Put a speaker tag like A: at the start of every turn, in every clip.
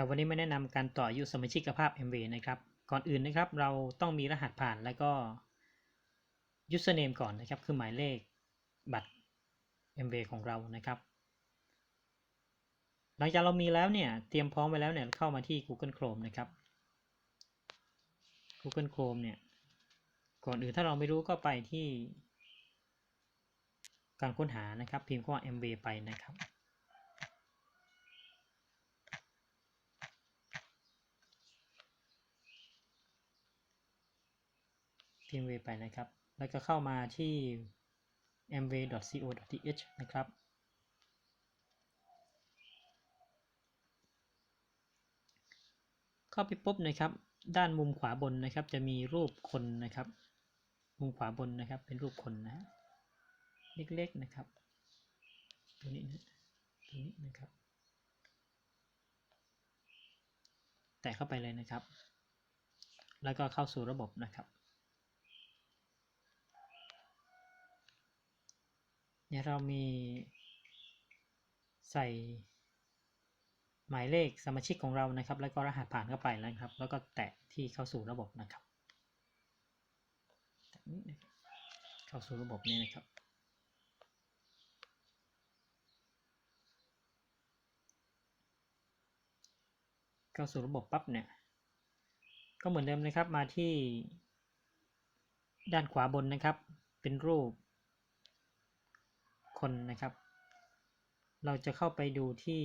A: ครับวันนี้ไม่แนะนำการต่ออายุสมาชิกภาพ MV นะครับ ก่อนอื่นนะครับเราต้องมีรหัสผ่านแล้วก็ username ก่อนนะครับ คือหมายเลขบัตร MV ของเรานะครับ หลังจากเรามีแล้วเนี่ยเตรียมพร้อมไว้แล้วเนี่ยเข้ามาที่ Google Chrome นะครับ Google Chrome เนี่ยก่อนอื่นถ้าเราไม่รู้ก็ไปที่การค้นหานะครับ พิมพ์คำว่า MV ไปนะครับ พิมพ์ v ไปนะครับ แล้วก็เข้ามาที่ mv.co.th นะครับ เข้าไปปุ๊บนะครับ ด้านมุมขวาบนนะครับ จะมีรูปคนนะครับ มุมขวาบนนะครับ เป็นรูปคนนะฮะเล็กๆนะครับ ตัวนี้นะตัวนี้นะครับ แตะเข้าไปเลยนะครับ แล้วก็เข้าสู่ระบบนะครับ เนี่ยเรามีใส่หมายเลขสมาชิกของเรานะครับ แล้วก็รหัสผ่านเข้าไปแล้วครับ แล้วก็แตะที่เข้าสู่ระบบนะครับแตะนี้นะครับเข้าสู่ระบบนี้นะครับ เข้าสู่ระบบปั๊บเนี่ย ก็เหมือนเดิมนะครับ มาที่ด้านขวาบนนะครับ เป็นรูป คนนะครับ เราจะเข้าไปดูที่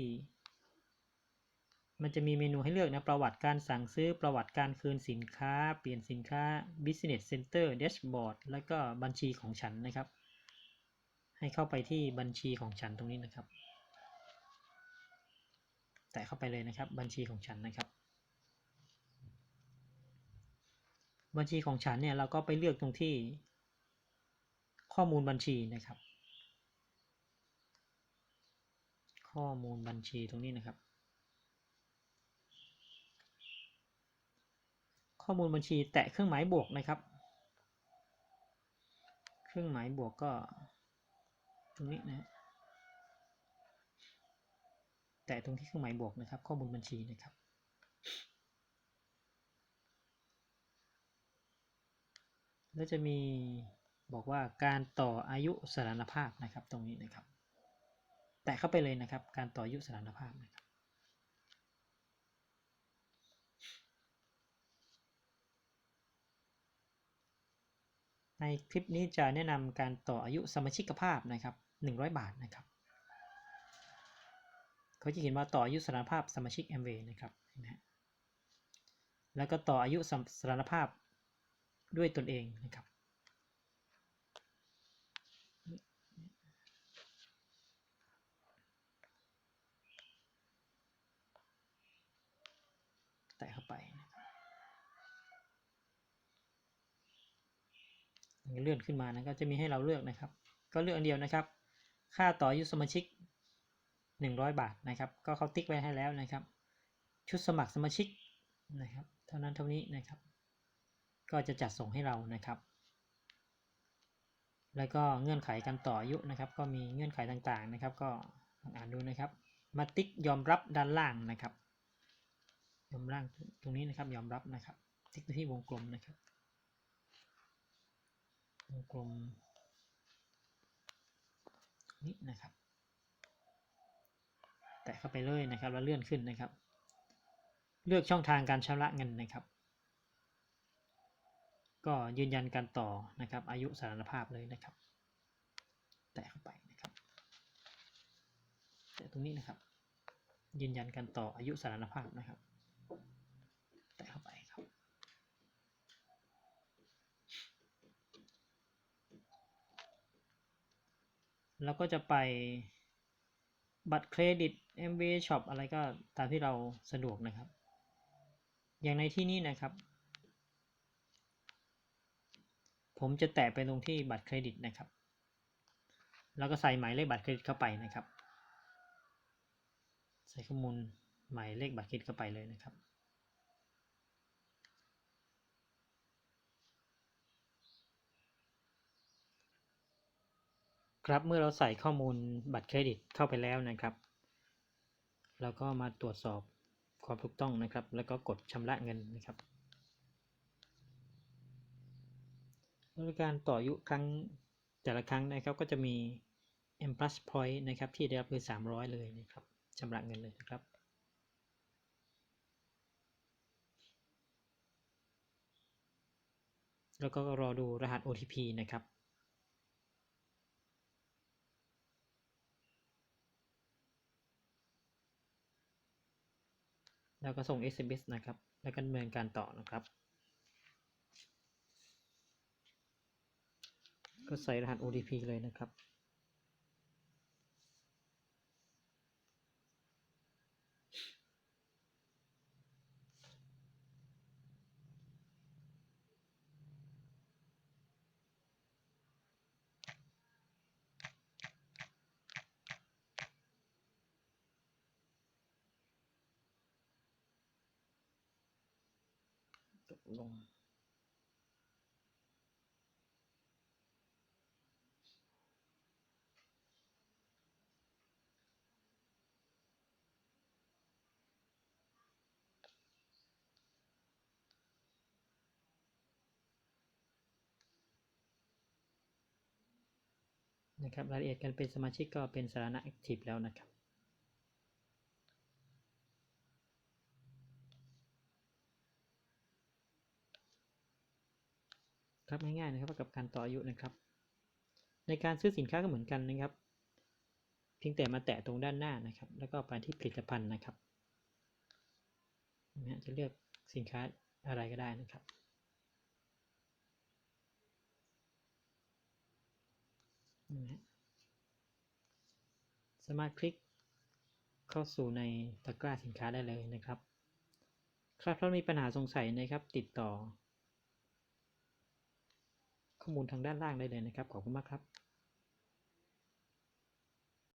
A: มันจะมีเมนูให้เลือกนะ ประวัติการสั่งซื้อประวัติการคืนสินค้า เปลี่ยนสินค้า Business Center Dashboard แล้วก็บัญชีของฉันนะครับ ให้เข้าไปที่บัญชีของฉันตรงนี้นะครับ แตะเข้าไปเลยนะครับ บัญชีของฉันนะครับบัญชีของฉันเนี่ยเราก็ไปเลือกตรงที่ข้อมูลบัญชีนะครับ ข้อมูลบัญชีตรงนี้นะครับ ข้อมูลบัญชีแตะเครื่องหมายบวกนะครับ เครื่องหมายบวกก็ ตรงนี้นะแตะตรงที่เครื่องหมายบวกนะครับ ข้อมูลบัญชีนะครับแล้วจะมีบอกว่าการต่ออายุสานภาพนะครับตรงนี้นะครับ แตะเข้าไปเลยนะครับ การต่ออายุสถานภาพนะครับในคลิปนี้จะแนะนำการต่ออายุสมาชิกภาพนะครับ 100 บาทนะครับ เขาจะเขียนว่าต่ออายุสถานภาพสมาชิก MV นะครับนไหมฮะแล้วก็ต่ออายุสถานภาพด้วยตนเองนะครับ แตะเข้าไปนะครับ เลื่อนขึ้นมานะก็จะมีให้เราเลือกนะครับ ก็เลือกอันเดียวนะครับ ค่าต่ออายุสมาชิก 100 บาทนะครับ ก็เขาติ๊กไว้ให้แล้วนะครับ ชุดสมัครสมาชิกนะครับ เท่านั้นเท่านี้นะครับ ก็จะจัดส่งให้เรานะครับ แล้วก็เงื่อนไขการต่ออายุนะครับ ก็มีเงื่อนไขต่างๆนะครับ ก็อ่านดูนะครับ มาติ๊กยอมรับด้านล่างนะครับ ยอมร่างตรงนี้นะครับยอมรับนะครับ ติ๊กที่วงกลมนะครับ วงกลมนี้นะครับ แตะเข้าไปเลยนะครับแล้วเลื่อนขึ้นนะครับ เลือกช่องทางการชำระเงินนะครับ ก็ยืนยันการต่อนะครับ อายุสารภาพเลยนะครับ แตะเข้าไปนะครับแตะตรงนี้นะครับ ยืนยันการต่ออายุสารภาพนะครับ แตะเข้าไปครับ แล้วก็จะไปบัตรเครดิต MV Shop อะไรก็ตามที่เราสะดวกนะครับ อย่างในที่นี้นะครับ ผมจะแตะไปตรงที่บัตรเครดิตนะครับ แล้วก็ใส่หมายเลขบัตรเครดิตเข้าไปนะครับ ใส่ข้อมูลหมายเลขบัตรเครดิตเข้าไปเลยนะครับ ครับเมื่อเราใส่ข้อมูลบัตรเครดิตเข้าไปแล้วนะครับ เราก็มาตรวจสอบความถูกต้องนะครับ แล้วก็กดชำระเงินนะครับบริการต่ออายุครั้งแต่ละครั้งนะครับ ก็จะมี M plus point นะครับ ที่ได้รับคือ 300 เลยนะครับชำระเงินเลยนะครับแล้วก็รอดูรหัส OTP นะครับ แล้วก็ส่ง SMS นะครับ แล้วก็ดำเนินการต่อนะครับ ก็ใส่รหัส OTP เลยนะครับ ลง นะครับรายละเอียดการเป็นสมาชิกก็เป็นสาระแอคทีฟแล้วนะครับ ครับง่ายๆนะครับกับการต่ออายุนะครับ ในการซื้อสินค้าก็เหมือนกันนะครับ เพียงแต่มาแตะตรงด้านหน้านะครับ แล้วก็ไปที่ผลิตภัณฑ์นะครับนะจะเลือกสินค้าอะไรก็ได้นะครับ สามารถคลิกเข้าสู่ในตะกร้าสินค้าได้เลยนะครับ ครับถ้ามีปัญหาสงสัยนะครับติดต่อ ข้อมูลทางด้านล่างได้เลยนะครับ ขอบคุณมากครับ